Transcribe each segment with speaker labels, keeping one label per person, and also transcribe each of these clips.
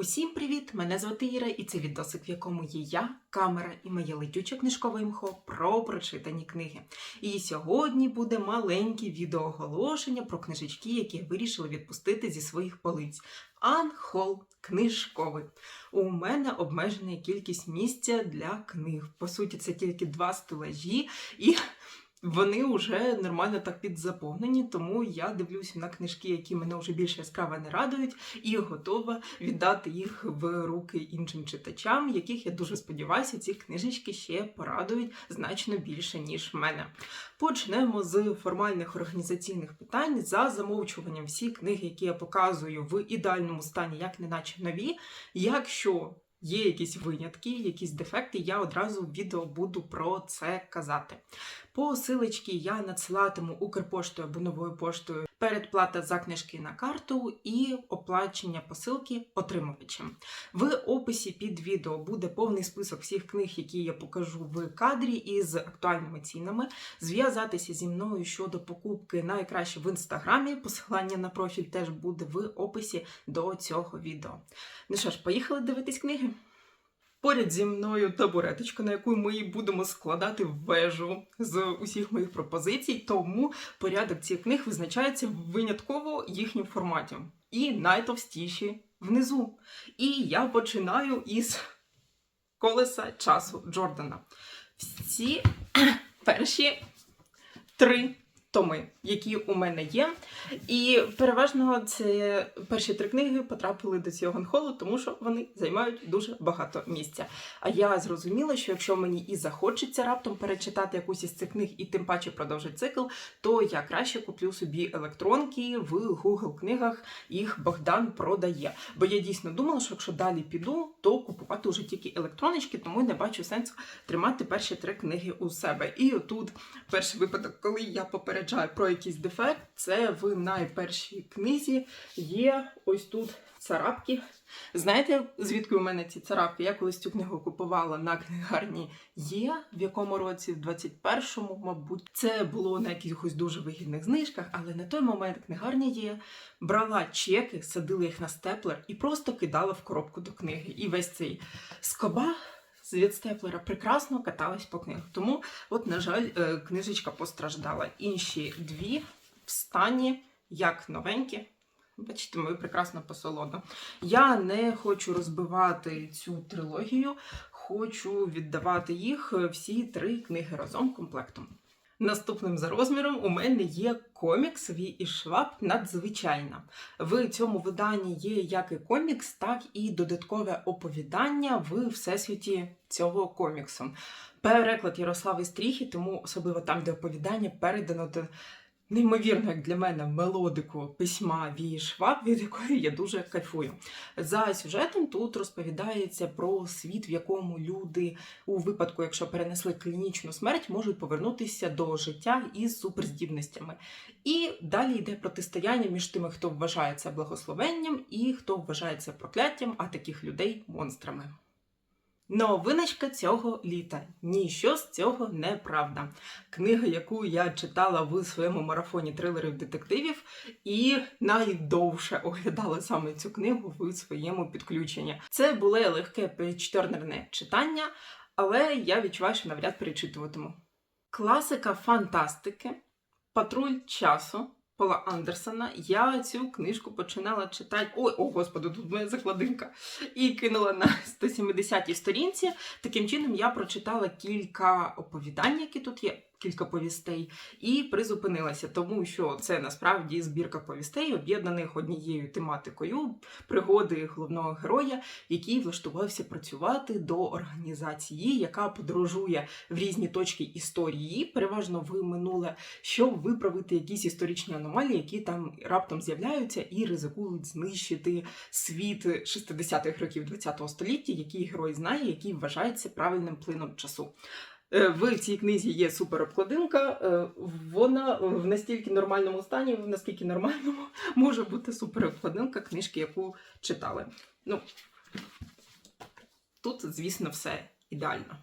Speaker 1: Усім привіт! Мене звати Іра, і це відосик, в якому є я, камера і моє летюче книжкове імхо про прочитані книги. І сьогодні буде маленьке відеооголошення про книжечки, які я вирішила відпустити зі своїх полиць. Анхол книжковий. У мене обмежена кількість місця для книг. По суті, це тільки два стелажі, і вони вже нормально так підзаповнені, тому я дивлюся на книжки, які мене вже більш яскраво не радують, і готова віддати їх в руки іншим читачам, яких я дуже сподіваюся, ці книжечки ще порадують значно більше, ніж мене. Почнемо з формальних організаційних питань за замовчуванням всі книги, які я показую в ідеальному стані, як неначе нові. Якщо є якісь винятки, якісь дефекти, я одразу в відео буду про це казати. Посилочки я надсилатиму Укрпоштою або новою поштою передплата за книжки на карту і оплачення посилки отримувачем. В описі під відео буде повний список всіх книг, які я покажу в кадрі із актуальними цінами. Зв'язатися зі мною щодо покупки найкраще в інстаграмі. Посилання на профіль теж буде в описі до цього відео. Ну що ж, поїхали дивитись книги. Поряд зі мною табуреточка, на яку ми будемо складати вежу з усіх моїх пропозицій, тому порядок цих книг визначається винятково їхнім форматом. І найтовстіші внизу. І я починаю із колеса часу Джордана. Всі перші три томи, які у мене є. І переважно це перші три книги потрапили до цього анхолу, тому що вони займають дуже багато місця. А я зрозуміла, що якщо мені і захочеться раптом перечитати якусь із цих книг і тим паче продовжити цикл, то я краще куплю собі електронки в Google книгах. Їх Богдан продає. Бо я дійсно думала, що якщо далі піду, то купувати вже тільки електроночки, тому не бачу сенсу тримати перші три книги у себе. І отут перший випадок, коли я попереджаю про якийсь дефект, це в найпершій книзі є ось тут царапки. Знаєте, звідки у мене ці царапки? Я колись цю книгу купувала на книгарні Є, в якому році, в 21-му, мабуть, це було на якихось дуже вигідних знижках, але на той момент книгарня є, брала чеки, садила їх на степлер і просто кидала в коробку до книги. І весь цей скоба від степлера прекрасно каталась по книгах. Тому, от, на жаль, е, книжечка постраждала. Інші дві в стані як новенькі. Бачите, мою прекрасна посолода. Я не хочу розбивати цю трилогію, хочу віддавати їх е, всі три книги разом комплектом. Наступним за розміром у мене є комікс Ві і Шваб надзвичайна. В цьому виданні є як і комікс, так і додаткове оповідання в всесвіті цього коміксу. Переклад Ярослави Стріхи, тому особливо там, де оповідання передано неймовірно, як для мене, мелодику письма Вії Шваб, від якої я дуже кайфую. За сюжетом тут розповідається про світ, в якому люди у випадку, якщо перенесли клінічну смерть, можуть повернутися до життя із суперздібностями. І далі йде протистояння між тими, хто вважає це благословенням, і хто вважає це прокляттям, а таких людей монстрами. Новиночка цього літа. Ніщо з цього не правда. Книга, яку я читала в своєму марафоні трилерів детективів, і найдовше оглядала саме цю книгу в своєму підключенні. Це було легке печтернерне читання, але я відчуваю, що навряд перечитуватиму. Класика фантастики, патруль часу. Пола Андерсона. Я цю книжку починала читати. Ой, о господи, тут моя закладинка. І кинула на 170-й сторінці. Таким чином я прочитала кілька оповідань, які тут є, кілька повістей, і призупинилася, тому що це насправді збірка повістей, об'єднаних однією тематикою пригоди головного героя, який влаштувався працювати до організації, яка подорожує в різні точки історії, переважно в минуле, щоб виправити якісь історичні аномалії, які там раптом з'являються і ризикують знищити світ 60-х років ХХ століття, який герой знає, який вважається правильним плином часу. Е, В цій книзі є суперобкладинка. е, Вона в настільки нормальному стані, в наскільки нормальному може бути суперобкладинка книжки, яку читали. Ну, тут, звісно, все ідеально.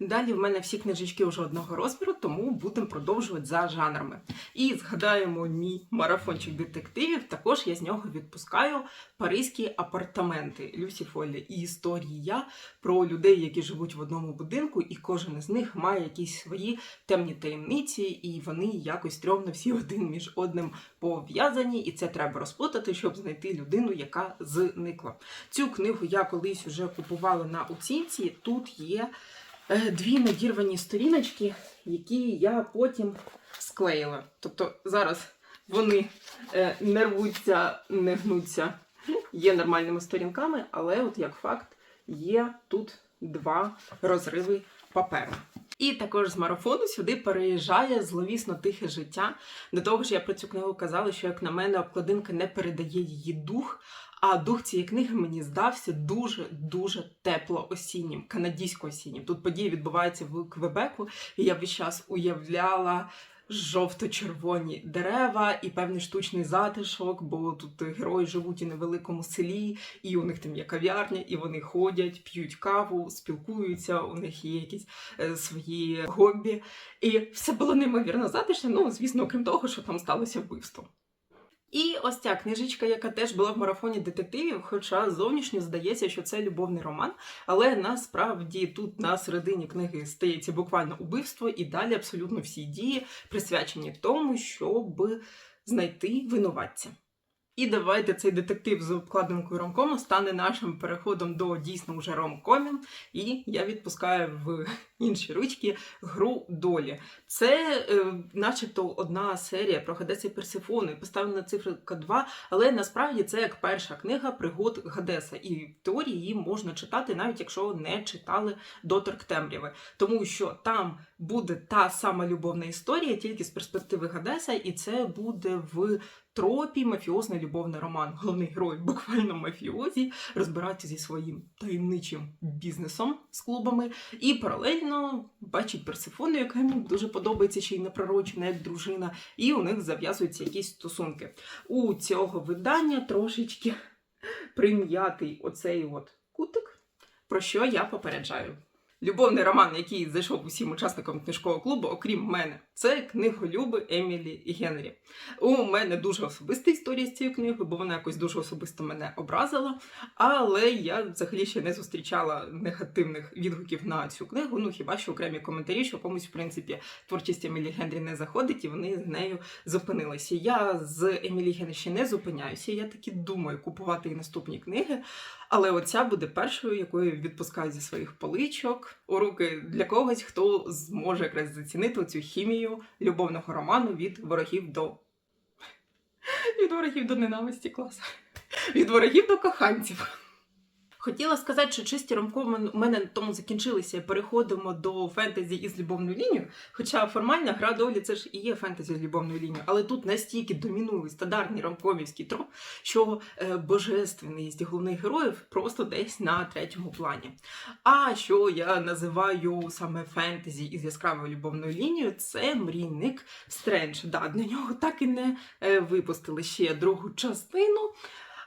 Speaker 1: Далі в мене всі книжечки вже одного розміру, тому будемо продовжувати за жанрами. І згадаємо мій марафончик детективів. Також я з нього відпускаю паризькі апартаменти Люсі Фоллі і історія про людей, які живуть в одному будинку, і кожен із них має якісь свої темні таємниці, і вони якось стрьомно всі один між одним пов'язані, і це треба розплутати, щоб знайти людину, яка зникла. Цю книгу я колись вже купувала на оцінці. Тут є дві надірвані сторіночки, які я потім склеїла. Тобто зараз вони е, не рвуться, не гнуться, є нормальними сторінками, але от як факт є тут два розриви паперу. І також з марафону сюди переїжджає зловісно тихе життя. До того ж, я про цю книгу казала, що як на мене обкладинка не передає її дух. А дух цієї книги мені здався дуже дуже тепло осіннім, канадійсько осіннім. Тут події відбуваються в Квебеку, і я весь час уявляла жовто-червоні дерева і певний штучний затишок, бо тут герої живуть у невеликому селі, і у них там є кав'ярня, і вони ходять, п'ють каву, спілкуються, у них є якісь е, свої хобі. І все було неймовірно затишне. Ну, звісно, окрім того, що там сталося вбивство. І ось ця книжечка, яка теж була в марафоні детективів, хоча зовнішньо здається, що це любовний роман, але насправді тут на середині книги стається буквально убивство, і далі абсолютно всі дії присвячені тому, щоб знайти винуватця. І давайте цей детектив з обкладинкою ромкому стане нашим переходом до дійсно вже ромкомів. І я відпускаю в інші ручки гру долі. Це, е, начебто, одна серія про Гадеса і Персифону, поставлена цифра 2, але насправді це як перша книга пригод Гадеса. І в теорії її можна читати, навіть якщо не читали доторк темряви. Тому що там буде та сама любовна історія, тільки з перспективи Гадеса, і це буде в тропі мафіозний любовний роман. Головний герой буквально мафіозі розбирається зі своїм таємничим бізнесом з клубами, і паралельно бачить Персифону, яка йому дуже подобається, ще й непророчена, як дружина, і у них зав'язуються якісь стосунки. У цього видання трошечки прим'ятий оцей от кутик, про що я попереджаю. Любовний роман, який зайшов усім учасникам книжкового клубу, окрім мене, це книголюби Емілі і Генрі. У мене дуже особиста історія з цією книгою, бо вона якось дуже особисто мене образила. Але я взагалі ще не зустрічала негативних відгуків на цю книгу. Ну хіба що окремі коментарі, що комусь, в принципі, творчість Емілі Генрі не заходить, і вони з нею зупинилися. Я з Емілі Генрі ще не зупиняюся. Я таки думаю купувати і наступні книги. Але оця буде першою, якою відпускаю зі своїх поличок у руки для когось, хто зможе якраз зацінити цю хімію любовного роману від ворогів до. Від ворогів до ненависті клас. Від ворогів до коханців. Хотіла сказати, що чисті ромкоми у мене на тому закінчилися. Переходимо до фентезі із любовною лінією. Хоча формальна гра долі це ж і є фентезі з любовною лінією, але тут настільки домінує стандартний ромкомівський троп, що е, божественність головних героїв просто десь на третьому плані. А що я називаю саме фентезі із яскравою любовною лінією, це мрійник Стрендж. Да, для нього так і не е, випустили ще другу частину.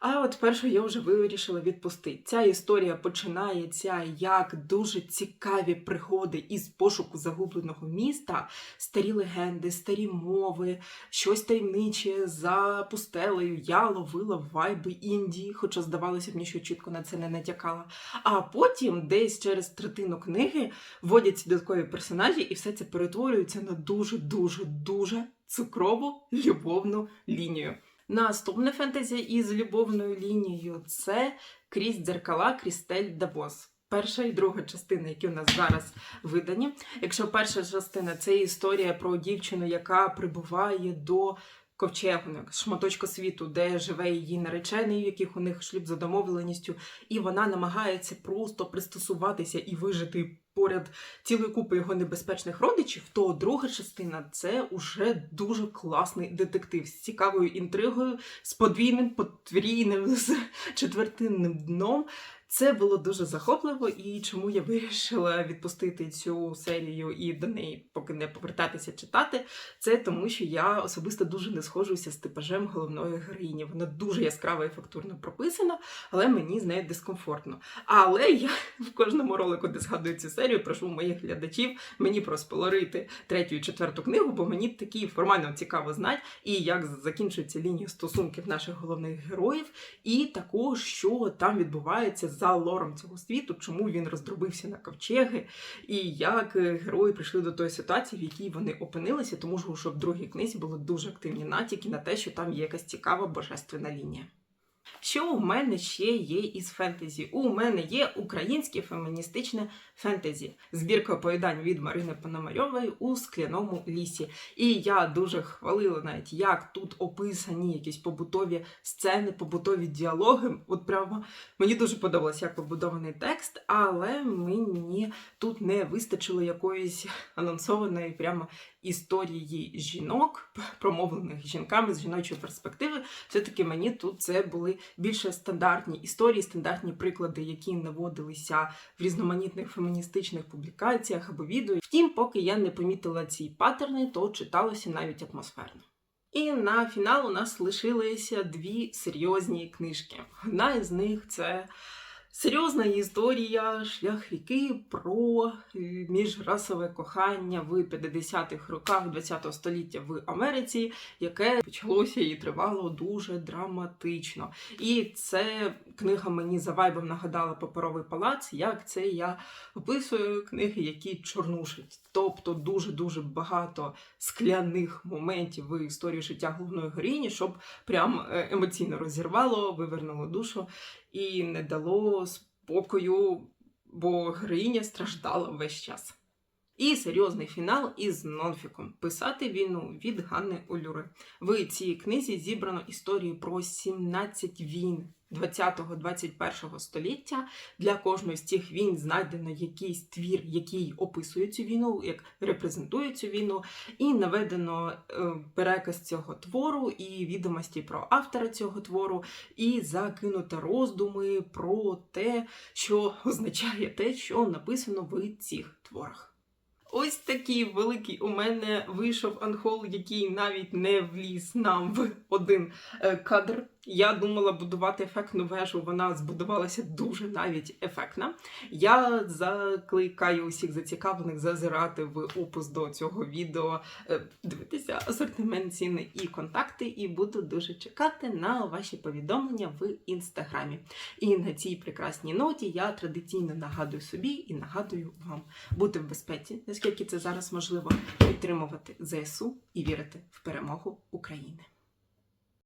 Speaker 1: А от першу я вже вирішила відпустити. Ця історія починається як дуже цікаві пригоди із пошуку загубленого міста, старі легенди, старі мови, щось таємниче за пустелею. Я ловила вайби Індії, хоча здавалося б, нічого чітко на це не натякала. А потім, десь через третину книги, вводяться додаткові персонажі, і все це перетворюється на дуже дуже дуже цукрову любовну лінію. Наступне фентезі із любовною лінією це крізь дзеркала Крістель Давос. Перша і друга частина, які у нас зараз видані. Якщо перша частина це історія про дівчину, яка прибуває до ковчегу, шматочка світу, де живе її наречений, в яких у них шлюб за домовленістю, і вона намагається просто пристосуватися і вижити поряд цілої купи його небезпечних родичів, то друга частина це уже дуже класний детектив з цікавою інтригою, з подвійним, потрійним, з четвертинним дном. Це було дуже захопливо, і чому я вирішила відпустити цю серію і до неї поки не повертатися читати. Це тому, що я особисто дуже не схожуся з типажем головної героїні. Вона дуже яскраво і фактурно прописана, але мені з нею дискомфортно. Але я в кожному ролику, де згадую цю серію, прошу моїх глядачів мені проспойлерити третю і четверту книгу, бо мені такі формально цікаво знати, і як закінчується лінія стосунків наших головних героїв, і також що там відбувається за лором цього світу, чому він роздробився на ковчеги, і як е, герої прийшли до тої ситуації, в якій вони опинилися, тому що в другій книзі були дуже активні натяки на те, що там є якась цікава божественна лінія. Що у мене ще є із фентезі? У мене є українське феміністичне фентезі, збірка оповідань від Марини Пономарьової у скляному лісі. І я дуже хвалила навіть, як тут описані якісь побутові сцени, побутові діалоги. От прямо мені дуже подобалось, як побудований текст, але мені тут не вистачило якоїсь анонсованої прямо історії жінок, промовлених жінками з жіночої перспективи. Все-таки мені тут це були більше стандартні історії, стандартні приклади, які наводилися в різноманітних феміністичних публікаціях або відео. Втім, поки я не помітила ці паттерни, то читалося навіть атмосферно. І на фінал у нас лишилися дві серйозні книжки. Одна із них це серйозна історія шлях ріки про е, міжрасове кохання в 50-х роках ХХ століття в Америці, яке почалося і тривало дуже драматично. І це книга мені за вайбом нагадала паперовий палац, як це я описую книги, які чорнушать. Тобто дуже дуже багато скляних моментів в історії життя головної героїні, щоб прям е, емоційно розірвало, вивернуло душу і не дало спокою, бо гриня страждала весь час. І серйозний фінал із нонфіком писати війну від Ганни Олюри. В цій книзі зібрано історію про 17 війн 20-21 століття. Для кожної з цих війн знайдено якийсь твір, який описує цю війну, як репрезентує цю війну, і наведено е, переказ цього твору і відомості про автора цього твору, і закинуто роздуми про те, що означає те, що написано в цих творах. Ось такий великий у мене вийшов анхол, який навіть не вліз нам в один е, кадр. Я думала будувати ефектну вежу, вона збудувалася дуже навіть ефектна. Я закликаю усіх зацікавлених зазирати в опис до цього відео, е, дивитися асортимент ціни і контакти, і буду дуже чекати на ваші повідомлення в інстаграмі. І на цій прекрасній ноті я традиційно нагадую собі і нагадую вам бути в безпеці, наскільки це зараз можливо, підтримувати ЗСУ і вірити в перемогу України.